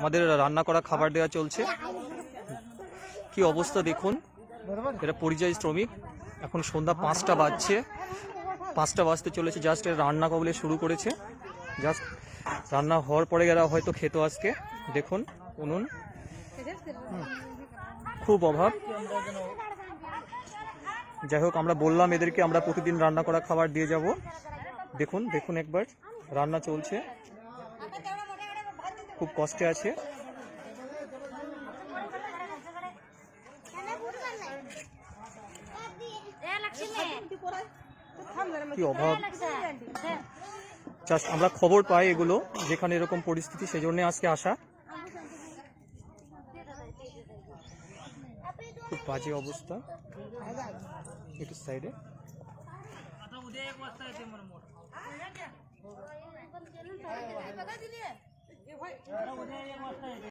আমাদের রান্না করা খাবার দেওয়া চলছে। কি অবস্থা দেখুন। এটা পরিযায়ী শ্রমিক। এখন সন্ধ্যা পাঁচটা বাজছে। পাঁচটা বাজতে চলেছে। জাস্ট রান্না কবলে শুরু করেছে। জাস্ট রান্না হওয়ার পরে এরা হয়তো খেত আজকে। দেখুন উনুন খুব অভাব। যাই হোক, আমরা বললাম এদেরকে আমরা প্রতিদিন রান্না করা খাবার দিয়ে যাব। দেখুন দেখুন একবার। রান্না চলছে। খুব কষ্টে আছে। অভাব? আমরা খবর পাই এগুলো, যেখানে এরকম পরিস্থিতি সেই জন্য আজকে আসা। খুব বাজে অবস্থা। একটু সাইডে। 一会儿。我这一会儿喝一杯